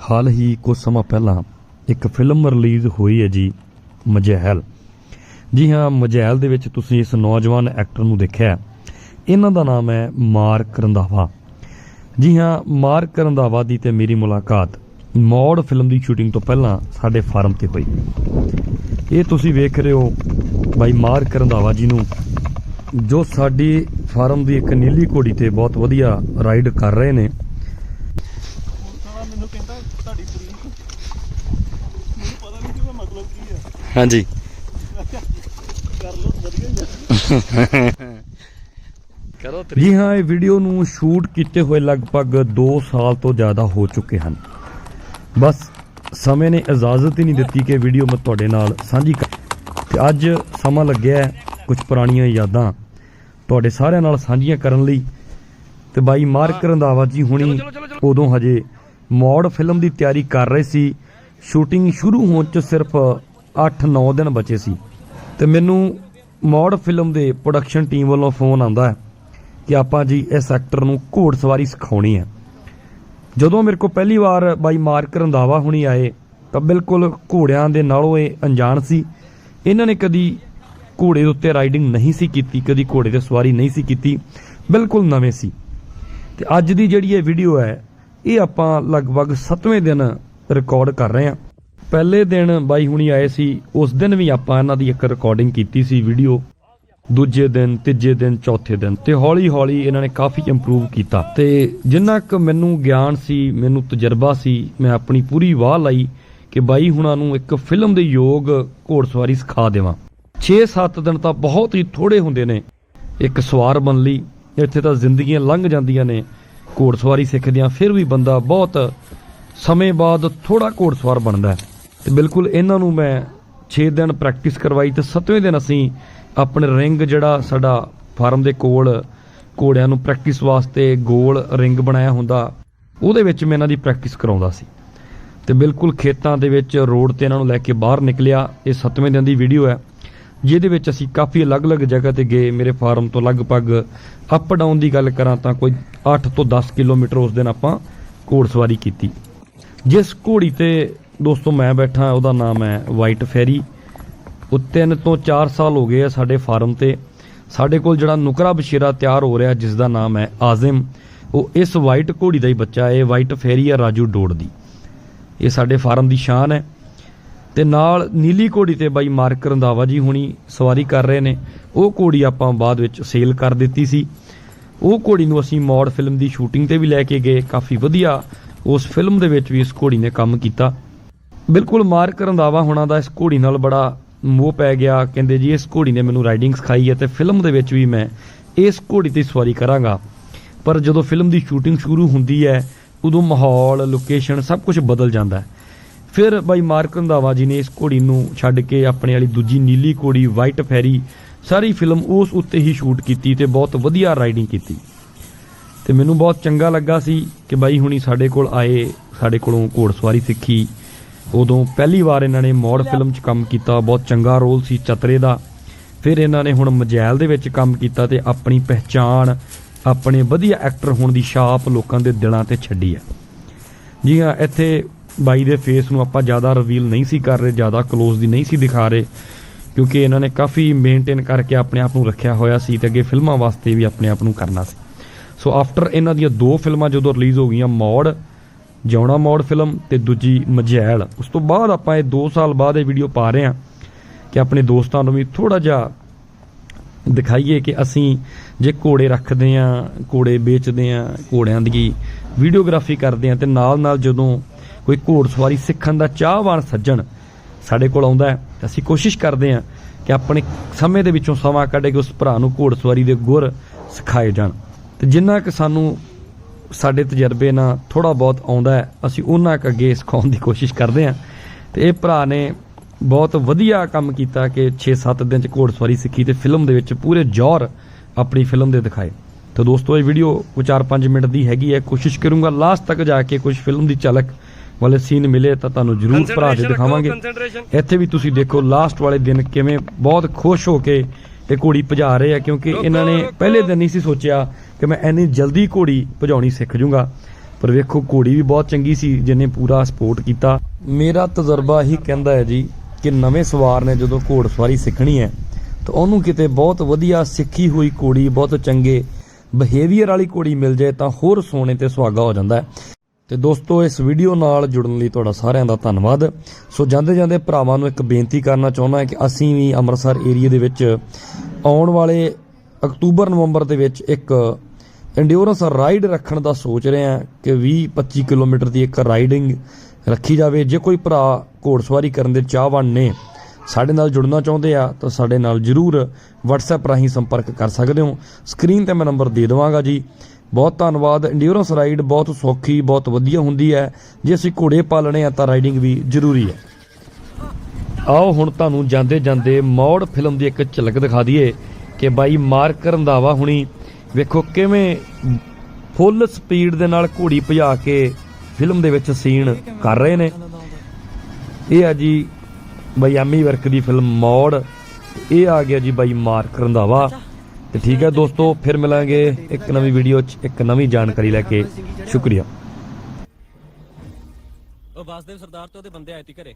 ਹਾਲ ਹੀ ਕੁਝ ਸਮਾਂ ਪਹਿਲਾਂ ਇੱਕ ਫਿਲਮ ਰਿਲੀਜ਼ ਹੋਈ ਹੈ ਜੀ, ਮਜਹਿਲ। ਜੀ ਹਾਂ, ਮਜਹਿਲ ਦੇ ਵਿੱਚ ਤੁਸੀਂ ਇਸ ਨੌਜਵਾਨ ਐਕਟਰ ਨੂੰ ਦੇਖਿਆ ਇਹਨਾਂ ਦਾ ਨਾਮ ਹੈ ਮਾਰਕ ਰੰਧਾਵਾ ਜੀ ਹਾਂ ਮਾਰਕ ਰੰਧਾਵਾ ਦੀ ਤੇ ਮੇਰੀ ਮੁਲਾਕਾਤ ਮੌੜ ਫਿਲਮ ਦੀ ਸ਼ੂਟਿੰਗ ਤੋਂ ਪਹਿਲਾਂ ਸਾਡੇ ਫਾਰਮ ਤੇ ਹੋਈ। ਇਹ ਤੁਸੀਂ ਵੇਖ ਰਹੇ ਹੋ ਬਾਈ ਮਾਰਕ ਰੰਧਾਵਾ ਜੀ ਨੂੰ, ਜੋ ਸਾਡੀ ਫਾਰਮ ਦੀ ਇੱਕ ਨੀਲੀ ਘੋੜੀ ਤੇ ਬਹੁਤ ਵਧੀਆ ਰਾਈਡ ਕਰ ਰਹੇ ਨੇ ਸਾਲਾ ਮੈਨੂੰ ਕਹਿੰਦਾ ਤੁਹਾਡੀ ਕੁੜੀ ਨੂੰ ਮੈਨੂੰ ਪਤਾ ਨਹੀਂ ਕਿ ਉਹਦਾ ਮਤਲਬ ਕੀ ਹੈ ਹਾਂਜੀ। ਕਰ ਲਓ ਵਧੀਆ ਹੀ ਹੈ ਕਰੋ ਜੀ ਹਾਂ ਇਹ ਵੀਡੀਓ ਨੂੰ ਸ਼ੂਟ ਕੀਤੇ ਹੋਏ ਲਗਭਗ 2 ਸਾਲ ਤੋਂ ਜ਼ਿਆਦਾ ਹੋ ਚੁੱਕੇ ਹਨ। ਬਸ ਸਮੇਂ ਨੇ ਇਜਾਜ਼ਤ ਹੀ ਨਹੀਂ ਦਿੱਤੀ ਕਿ ਵੀਡੀਓ ਮੈਂ ਤੁਹਾਡੇ ਨਾਲ ਸਾਂਝੀ ਕਰ ਤੇ ਅੱਜ ਸਮਾਂ ਲੱਗਿਆ ਕੁਝ ਪੁਰਾਣੀਆਂ ਯਾਦਾਂ ਤੁਹਾਡੇ ਸਾਰਿਆਂ ਨਾਲ ਸਾਂਝੀਆਂ ਕਰਨ ਲਈ। ਤੇ ਬਾਈ ਮਾਰਕ ਰੰਧਾਵਾ ਜੀ ਹੁਣੀ ਉਦੋਂ ਹਜੇ ਮੌੜ ਫਿਲਮ ਦੀ ਤਿਆਰੀ ਕਰ ਰਹੇ ਸੀ। ਸ਼ੂਟਿੰਗ ਸ਼ੁਰੂ ਹੋਣ ਚ ਸਿਰਫ 8-9 ਦਿਨ ਬਚੇ ਸੀ। ਤੇ ਮੈਨੂੰ ਮੌੜ ਫਿਲਮ ਦੇ ਪ੍ਰੋਡਕਸ਼ਨ ਟੀਮ ਵੱਲੋਂ ਫੋਨ ਆਉਂਦਾ ਹੈ ਕਿ ਆਪਾਂ ਜੀ ਇਸ ਐਕਟਰ ਨੂੰ ਘੋੜਸਵਾਰੀ ਸਿਖਾਉਣੀ ਹੈ। ਜਦੋਂ ਮੇਰੇ ਕੋਲ ਪਹਿਲੀ ਵਾਰ ਬਾਈ ਮਾਰਕ ਰੰਧਾਵਾ ਹੁਣੀ ਆਏ, ਤਾਂ ਬਿਲਕੁਲ ਘੋੜਿਆਂ ਦੇ ਨਾਲੋਂ ਇਹ ਅਣਜਾਣ ਸੀ। ਇਹਨਾਂ ਨੇ ਕਦੀ ਘੋੜੇ ਦੇ ਉੱਤੇ ਰਾਈਡਿੰਗ ਨਹੀਂ ਸੀ ਕੀਤੀ, ਕਦੀ ਘੋੜੇ ਤੇ ਸਵਾਰੀ ਨਹੀਂ ਸੀ ਕੀਤੀ, ਬਿਲਕੁਲ ਨਵੇਂ ਸੀ। ਤੇ ਅੱਜ ਦੀ ਜਿਹੜੀ ਇਹ ਵੀਡੀਓ ਹੈ, ਇਹ ਆਪਾਂ ਲਗਭਗ 7ਵੇਂ ਦਿਨ ਰਿਕਾਰਡ ਕਰ ਰਹੇ ਹਾਂ। ਪਹਿਲੇ ਦਿਨ ਬਾਈ ਹੁਣੀ ਆਏ ਸੀ, ਉਸ ਦਿਨ ਵੀ ਆਪਾਂ ਇਹਨਾਂ ਦੀ ਇੱਕ ਰਿਕਾਰਡਿੰਗ ਕੀਤੀ ਸੀ ਵੀਡੀਓ ਦੂਜੇ ਦਿਨ, ਤੀਜੇ ਦਿਨ, ਚੌਥੇ ਦਿਨ ਤੇ ਹੌਲੀ ਹੌਲੀ ਇਹਨਾਂ ਨੇ ਕਾਫੀ ਇੰਪਰੂਵ ਕੀਤਾ। ਤੇ ਜਿੰਨਾ ਕੁ ਮੈਨੂੰ ਗਿਆਨ ਸੀ, ਮੈਨੂੰ ਤਜਰਬਾ ਸੀ, ਮੈਂ ਆਪਣੀ ਪੂਰੀ ਵਾਹ ਲਾਈ ਕਿ ਬਾਈ ਹੁਣਾਂ ਨੂੰ ਇੱਕ ਫਿਲਮ ਦੇ ਯੋਗ ਘੋੜਸਵਾਰੀ ਸਿਖਾ ਦੇਵਾਂ। 6-7 ਦਿਨ ਤਾਂ ਬਹੁਤ ਹੀ ਥੋੜੇ ਹੁੰਦੇ ਨੇ। ਇੱਕ ਸਵਾਰ ਬਣ ਲਈ, ਇੱਥੇ ਤਾਂ ਜ਼ਿੰਦਗੀਆਂ ਲੰਘ ਜਾਂਦੀਆਂ ਨੇ। ਘੋੜਸਵਾਰੀ ਸਿੱਖਦਿਆਂ ਫਿਰ ਵੀ ਬੰਦਾ ਬਹੁਤ ਸਮੇਂ ਬਾਅਦ ਥੋੜਾ ਘੋੜਸਵਾਰ ਬਣਦਾ ਹੈ। ਤੇ ਬਿਲਕੁਲ ਇਹਨਾਂ ਨੂੰ ਮੈਂ 6 ਦਿਨ ਪ੍ਰੈਕਟਿਸ ਕਰਵਾਈ ਤੇ 7ਵੇਂ ਦਿਨ ਅਸੀਂ ਆਪਣੇ ਰਿੰਗ ਜਿਹੜਾ ਸਾਡਾ ਫਾਰਮ ਦੇ ਕੋਲ ਘੋੜਿਆਂ ਨੂੰ ਪ੍ਰੈਕਟਿਸ ਵਾਸਤੇ ਗੋਲ ਰਿੰਗ ਬਣਾਇਆ ਹੁੰਦਾ, ਉਹਦੇ ਵਿੱਚ ਮੈਂ ਇਹਨਾਂ ਦੀ ਪ੍ਰੈਕਟਿਸ ਕਰਾਉਂਦਾ ਸੀ। ਤੇ ਬਿਲਕੁਲ ਖੇਤਾਂ ਦੇ ਵਿੱਚ ਰੋਡ ਤੇ ਇਹਨਾਂ ਨੂੰ ਲੈ ਕੇ ਬਾਹਰ ਨਿਕਲਿਆ, ਇਹ 7ਵੇਂ ਦਿਨ ਦੀ ਵੀਡੀਓ ਹੈ, ਜਿਹਦੇ ਵਿੱਚ ਅਸੀਂ ਕਾਫੀ ਅਲੱਗ-ਅਲੱਗ ਜਗ੍ਹਾ ਤੇ ਗਏ ਮੇਰੇ ਫਾਰਮ ਤੋਂ ਲਗਭਗ ਅਪ ਡਾਊਨ ਦੀ ਗੱਲ ਕਰਾਂ ਤਾਂ ਕੋਈ 8 ਤੋਂ 10 ਕਿਲੋਮੀਟਰ ਉਸ ਦਿਨ ਆਪਾਂ ਘੋੜ ਸਵਾਰੀ ਕੀਤੀ। ਜਿਸ ਘੋੜੀ ਤੇ ਦੋਸਤੋ, ਮੈਂ ਬੈਠਾ, ਉਹਦਾ ਨਾਮ ਹੈ ਵਾਈਟ ਫੈਰੀ ਉਹ ਤਿੰਨ ਤੋਂ 4 ਸਾਲ ਹੋ ਗਏ ਆ ਸਾਡੇ ਫਾਰਮ ਤੇ। ਸਾਡੇ ਕੋਲ ਜਿਹੜਾ ਨੁਕਰਾ ਬਸ਼ੀਰਾ ਤਿਆਰ ਹੋ ਰਿਹਾ ਜਿਸ ਦਾ ਨਾਮ ਹੈ ਆਜ਼ਮ। ਉਹ ਇਸ ਵਾਈਟ ਘੋੜੀ ਦਾ ਹੀ ਬੱਚਾ ਹੈ, ਇਹ ਵਾਈਟ ਫੈਰੀ ਆ ਰਾਜੂ ਡੋੜ ਦੀ। ਇਹ ਸਾਡੇ ਫਾਰਮ ਦੀ ਸ਼ਾਨ ਹੈ। ਤੇ ਨਾਲ ਨੀਲੀ ਘੋੜੀ ਤੇ ਬਾਈ ਮਾਰਕ ਰੰਧਾਵਾ ਜੀ ਹੁਣੀ ਸਵਾਰੀ ਕਰ ਰਹੇ ਨੇ। ਉਹ ਘੋੜੀ ਆਪਾਂ ਬਾਅਦ ਵਿੱਚ ਸੇਲ ਕਰ ਦਿੱਤੀ ਸੀ। ਉਹ ਘੋੜੀ ਨੂੰ ਅਸੀਂ ਮੌੜ ਫਿਲਮ ਦੀ ਸ਼ੂਟਿੰਗ ਤੇ ਵੀ ਲੈ ਕੇ ਗਏ, ਕਾਫੀ ਵਧੀਆ। ਉਸ ਫਿਲਮ ਦੇ ਵਿੱਚ ਵੀ ਇਸ ਘੋੜੀ ਨੇ ਕੰਮ ਕੀਤਾ। ਬਿਲਕੁਲ ਮਾਰਕ ਰੰਧਾਵਾ ਹੋਣਾ ਦਾ ਇਸ ਘੋੜੀ ਨਾਲ ਬੜਾ ਮੋਹ ਪੈ ਗਿਆ। ਕਹਿੰਦੇ ਜੀ, ਇਸ ਘੋੜੀ ਨੇ ਮੈਨੂੰ ਰਾਈਡਿੰਗ ਸਿਖਾਈ ਹੈ ਤੇ ਫਿਲਮ ਦੇ ਵਿੱਚ ਵੀ ਮੈਂ ਇਸ ਘੋੜੀ ਤੇ ਸਵਾਰੀ ਕਰਾਂਗਾ। ਪਰ ਜਦੋਂ ਫਿਲਮ ਦੀ ਸ਼ੂਟਿੰਗ ਸ਼ੁਰੂ ਹੁੰਦੀ ਹੈ, ਉਦੋਂ ਮਾਹੌਲ ਲੋਕੇਸ਼ਨ ਸਭ ਕੁਝ ਬਦਲ ਜਾਂਦਾ ਹੈ। ਫਿਰ ਬਾਈ ਮਾਰਕ ਰੰਧਾਵਾ ਜੀ ਨੇ ਇਸ ਘੋੜੀ ਨੂੰ ਛੱਡ ਕੇ ਆਪਣੇ ਵਾਲੀ ਦੂਜੀ ਨੀਲੀ ਘੋੜੀ ਵਾਈਟ ਫੈਰੀ ਸਾਰੀ ਫਿਲਮ ਉਸ ਉੱਤੇ ਹੀ ਸ਼ੂਟ ਕੀਤੀ ਤੇ ਬਹੁਤ ਵਧੀਆ ਰਾਈਡਿੰਗ ਕੀਤੀ। ਤੇ ਮੈਨੂੰ ਬਹੁਤ ਚੰਗਾ ਲੱਗਾ ਸੀ ਕਿ ਬਾਈ ਹੁਣੀ ਸਾਡੇ ਕੋਲ ਆਏ, ਸਾਡੇ ਕੋਲੋਂ ਘੋੜ ਸਵਾਰੀ ਸਿੱਖੀ। ਉਦੋਂ ਪਹਿਲੀ ਵਾਰ ਇਹਨਾਂ ਨੇ ਮੌੜ ਫਿਲਮ 'ਚ ਕੰਮ ਕੀਤਾ ਬਹੁਤ ਚੰਗਾ ਰੋਲ ਸੀ ਚਤਰੇ ਦਾ। ਫਿਰ ਇਹਨਾਂ ਨੇ ਹੁਣ ਮਜੈਲ ਦੇ ਵਿੱਚ ਕੰਮ ਕੀਤਾ ਤੇ ਆਪਣੀ ਪਹਿਚਾਣ ਆਪਣੇ ਵਧੀਆ ਐਕਟਰ ਹੋਣ ਦੀ ਛਾਪ ਲੋਕਾਂ ਦੇ ਦਿਲਾਂ ਤੇ ਛੱਡੀ ਹੈ। ਜੀ ਹਾਂ ਇੱਥੇ ਬਾਈ ਦੇ ਫੇਸ ਨੂੰ ਆਪਾਂ ਜ਼ਿਆਦਾ ਰਿਵੀਲ ਨਹੀਂ ਸੀ ਕਰ ਰਹੇ ਜ਼ਿਆਦਾ ক্লোਜ਼ ਦੀ ਨਹੀਂ ਸੀ ਦਿਖਾ ਰਹੇ ਕਿਉਂਕਿ ਇਹਨਾਂ ਨੇ ਕਾਫੀ ਮੇਨਟੇਨ ਕਰਕੇ ਆਪਣੇ ਆਪ ਨੂੰ ਰੱਖਿਆ ਹੋਇਆ ਸੀ ਤੇ ਅੱਗੇ ਫਿਲਮਾਂ ਵਾਸਤੇ ਵੀ ਆਪਣੇ ਆਪ ਨੂੰ ਕਰਨਾ ਸੀ। ਸੋ ਆਫਟਰ ਇਹਨਾਂ ਦੀਆਂ ਦੋ ਫਿਲਮਾਂ ਜਦੋਂ ਰਿਲੀਜ਼ ਹੋ ਗਈਆਂ ਮੌੜ ਜਿਉਣਾ ਮੋੜ ਫਿਲਮ ਤੇ ਦੂਜੀ ਮਜੈਲ। ਉਸ ਤੋਂ ਬਾਅਦ ਆਪਾਂ ਇਹ 2 ਸਾਲ ਬਾਅਦ ਇਹ ਵੀਡੀਓ ਪਾ ਰਹੇ ਹਾਂ ਕਿ ਆਪਣੇ ਦੋਸਤਾਂ ਨੂੰ ਵੀ ਥੋੜਾ ਜਿਹਾ ਦਿਖਾਈਏ ਕਿ ਅਸੀਂ ਜੇ ਘੋੜੇ ਰੱਖਦੇ ਆ ਘੋੜੇ ਵੇਚਦੇ ਆ ਘੋੜਿਆਂ ਦੀ ਵੀਡੀਓਗ੍ਰਾਫੀ ਕਰਦੇ ਆ ਤੇ ਨਾਲ ਨਾਲ ਜਦੋਂ ਕੋਈ ਘੋੜਸਵਾਰੀ ਸਿੱਖਣ ਦਾ ਚਾਹਵਾਨ ਸੱਜਣ ਸਾਡੇ ਕੋਲ ਆਉਂਦਾ ਹੈ ਅਸੀਂ ਕੋਸ਼ਿਸ਼ ਕਰਦੇ ਆ ਕਿ ਆਪਣੇ ਸਮੇਂ ਦੇ ਵਿੱਚੋਂ ਸਮਾਂ ਕੱਢ ਕੇ ਉਸ ਭਰਾ ਨੂੰ ਘੋੜਸਵਾਰੀ ਦੇ ਗੁਰ ਸਿਖਾਏ ਜਾਣ। ਤੇ ਜਿੰਨਾ ਕਿ ਸਾਨੂੰ ਸਾਡੇ ਤਜਰਬੇ ਨਾਲ ਥੋੜਾ ਬਹੁਤ ਆਉਂਦਾ ਹੈ। ਅਸੀਂ ਉਹਨਾਂ ਕੁ ਅੱਗੇ ਸਿਖਾਉਣ ਦੀ ਕੋਸ਼ਿਸ਼ ਕਰਦੇ ਆ ਤੇ ਇਹ ਭਰਾ ਨੇ ਬਹੁਤ ਵਧੀਆ ਕੰਮ ਕੀਤਾ ਕਿ 6-7 ਦਿਨ ਚ ਘੋੜਸਵਾਰੀ ਸਿੱਖੀ ਤੇ ਫਿਲਮ ਦੇ ਵਿੱਚ ਪੂਰੇ ਜੌਹਰ ਆਪਣੀ ਫਿਲਮ ਦੇ ਦਿਖਾਏ। ਤਾਂ ਦੋਸਤੋ ਇਹ ਵੀਡੀਓ ਕੋਈ 4-5 ਮਿੰਟ ਦੀ ਹੈਗੀ ਹੈ। ਕੋਸ਼ਿਸ਼ ਕਰੂੰਗਾ ਲਾਸਟ ਤੱਕ ਜਾ ਕੇ ਕੁਝ ਫਿਲਮ ਦੀ ਝਲਕ ਵਾਲੇ ਸੀਨ ਮਿਲੇ ਤਾਂ ਤੁਹਾਨੂੰ ਜ਼ਰੂਰ ਭਰਾ ਦੇ ਦਿਖਾਵਾਂਗੇ। ਇੱਥੇ ਵੀ ਤੁਸੀਂ ਦੇਖੋ ਲਾਸਟ ਵਾਲੇ ਦਿਨ ਕਿਵੇਂ ਬਹੁਤ ਖੁਸ਼ ਹੋ ਕੇ ਇਹ ਘੋੜੀ ਭਜਾ ਰਹੇ ਆ ਕਿਉਂਕਿ ਇਹਨਾਂ ਨੇ ਪਹਿਲੇ ਦਿਨ ਨਹੀਂ ਸੀ ਸੋਚਿਆ ਕਿ ਮੈਂ ਇੰਨੀ ਜਲਦੀ ਘੋੜੀ ਭਜਾਉਣੀ ਸਿੱਖ ਜੂੰਗਾ। ਪਰ ਵੇਖੋ, ਘੋੜੀ ਵੀ ਬਹੁਤ ਚੰਗੀ ਸੀ, ਜਿਹਨੇ ਪੂਰਾ ਸਪੋਰਟ ਕੀਤਾ। ਮੇਰਾ ਤਜਰਬਾ ਹੀ ਕਹਿੰਦਾ ਹੈ ਜੀ ਕਿ ਨਵੇਂ ਸਵਾਰ ਨੇ ਜਦੋਂ ਘੋੜ ਸਵਾਰੀ ਸਿੱਖਣੀ ਹੈ, ਤਾਂ ਉਹਨੂੰ ਕਿਤੇ ਬਹੁਤ ਵਧੀਆ ਸਿੱਖੀ ਹੋਈ ਘੋੜੀ, ਬਹੁਤ ਚੰਗੇ ਬਿਹੇਵੀਅਰ ਵਾਲੀ ਘੋੜੀ ਮਿਲ ਜਾਏ, ਤਾਂ ਹੋਰ ਸੋਨੇ ਤੇ ਸੁਹਾਗਾ ਹੋ ਜਾਂਦਾ ਹੈ। ਤੇ ਦੋਸਤੋ, ਇਸ ਵੀਡੀਓ ਨਾਲ ਜੁੜਨ ਲਈ ਤੁਹਾਡਾ ਸਾਰਿਆਂ ਦਾ ਧੰਨਵਾਦ। ਸੋ ਜਾਂਦੇ ਜਾਂਦੇ ਭਰਾਵਾਂ ਨੂੰ ਇੱਕ ਬੇਨਤੀ ਕਰਨਾ ਚਾਹੁੰਦਾ ਹਾਂ ਕਿ ਅਸੀਂ ਵੀ ਅੰਮ੍ਰਿਤਸਰ ਏਰੀਆ ਦੇ ਵਿੱਚ ਆਉਣ ਵਾਲੇ ਅਕਤੂਬਰ, ਨਵੰਬਰ ਦੇ ਵਿੱਚ ਇੱਕ ਇੰਡਿਓਰੈਂਸ ਰਾਈਡ ਰੱਖਣ ਦਾ ਸੋਚ ਰਹੇ ਹਾਂ ਕਿ 20 25 ਕਿਲੋਮੀਟਰ ਦੀ ਇੱਕ ਰਾਈਡਿੰਗ ਰੱਖੀ ਜਾਵੇ। ਜੇ ਕੋਈ ਭਰਾ ਘੋੜਸਵਾਰੀ ਕਰਨ ਦੇ ਚਾਹਵਾਨ ਨੇ, ਸਾਡੇ ਨਾਲ ਜੁੜਨਾ ਚਾਹੁੰਦੇ ਆ, ਤਾਂ ਸਾਡੇ ਨਾਲ ਜਰੂਰ WhatsApp ਰਾਹੀਂ ਸੰਪਰਕ ਕਰ ਸਕਦੇ ਹੋ। ਸਕਰੀਨ ਤੇ ਮੈਂ ਨੰਬਰ ਦੇ ਦੇਵਾਂਗਾ ਜੀ। ਬਹੁਤ ਧੰਨਵਾਦ। ਐਂਡਿਓਰੈਂਸ ਰਾਈਡ ਬਹੁਤ ਸੌਖੀ, ਬਹੁਤ ਵਧੀਆ ਹੁੰਦੀ ਹੈ। ਜੇ ਅਸੀਂ ਘੋੜੇ ਪਾਲਣੇ ਆ, ਤਾਂ ਰਾਈਡਿੰਗ ਵੀ ਜ਼ਰੂਰੀ ਹੈ। ਆਓ ਹੁਣ ਤੁਹਾਨੂੰ ਜਾਂਦੇ ਜਾਂਦੇ ਮੌੜ ਫਿਲਮ ਦੀ ਇੱਕ ਝਲਕ ਦਿਖਾ ਦਈਏ ਕਿ ਬਾਈ ਮਾਰਕ ਰੰਧਾਵਾ ਹੁਣੀ ਵੇਖੋ ਕਿਵੇਂ ਫੁੱਲ ਸਪੀਡ ਦੇ ਨਾਲ ਘੋੜੀ ਭਜਾ ਕੇ ਫਿਲਮ ਦੇ ਵਿੱਚ ਸੀਨ ਕਰ ਰਹੇ ਨੇ। ਇਹ ਆ ਜੀ ਬਾਈ ਐਮੀ ਵਰਕ ਦੀ ਫਿਲਮ ਮੌੜ। ਇਹ ਆ ਗਿਆ ਜੀ ਬਾਈ ਮਾਰਕ ਰੰਧਾਵਾ ਤੇ ਠੀਕ ਹੈ ਦੋਸਤੋ, ਫਿਰ ਮਿਲਾਂਗੇ ਇੱਕ ਨਵੀਂ ਵੀਡੀਓ 'ਚ, ਇੱਕ ਨਵੀਂ ਜਾਣਕਾਰੀ ਲੈ ਕੇ। ਸ਼ੁਕਰੀਆ। ਉਹ ਵਾਸਦੇਵ ਸਰਦਾਰ ਤੇ ਉਹਦੇ ਬੰਦੇ ਆਏ ਸੀ ਘਰੇ।